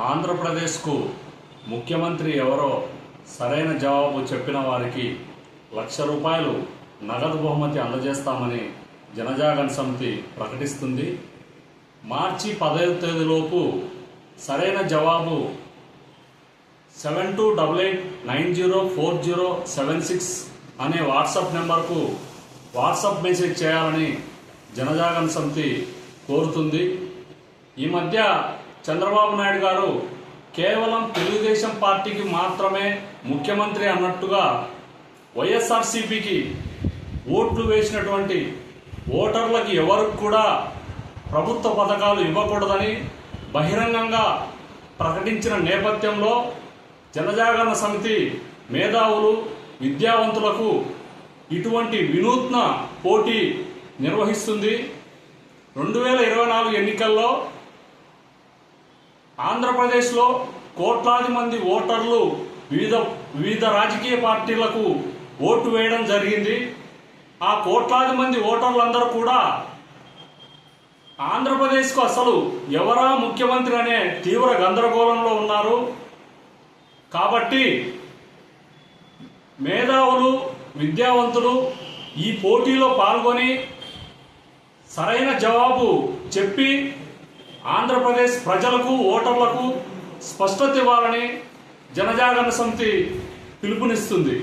ఆంధ్రప్రదేశ్కు ముఖ్యమంత్రి ఎవరో సరైన జవాబు చెప్పిన వారికి లక్ష రూపాయలు నగదు బహుమతి అందజేస్తామని జనజాగరణ సమితి ప్రకటిస్తుంది. మార్చి పదహైదు తేదీలోపు సరైన జవాబు seven two double eight nine zero four zero seven six అనే వాట్సాప్ నెంబర్కు వాట్సాప్ మెసేజ్ చేయాలని జనజాగరణ సమితి కోరుతుంది. ఈ మధ్య చంద్రబాబు నాయుడు గారు కేవలం తెలుగుదేశం పార్టీకి మాత్రమే ముఖ్యమంత్రి అన్నట్టుగా వైఎస్ఆర్సీపీకి ఓట్లు వేసినటువంటి ఓటర్లకి ఎవరికి కూడా ప్రభుత్వ పథకాలు ఇవ్వకూడదని బహిరంగంగా ప్రకటించిన నేపథ్యంలో జనజాగరణ సమితి మేధావులు విద్యావంతులకు ఇటువంటి వినూత్న పోటీ నిర్వహిస్తుంది. రెండు వేల ఇరవై నాలుగు ఎన్నికల్లో ఆంధ్రప్రదేశ్లో కోట్లాది మంది ఓటర్లు వివిధ వివిధ రాజకీయ పార్టీలకు ఓటు వేయడం జరిగింది. ఆ కోట్లాది మంది ఓటర్లందరూ కూడా ఆంధ్రప్రదేశ్కు అసలు ఎవరా ముఖ్యమంత్రి అనే తీవ్ర గందరగోళంలో ఉన్నారు. కాబట్టి మేధావులు విద్యావంతులు ఈ పోటీలో పాల్గొని సరైన జవాబు చెప్పి ఆంధ్రప్రదేశ్ ప్రజలకు ఓటర్లకు స్పష్టత ఇవ్వాలని జనజాగరణ సమితి పిలుపునిస్తుంది.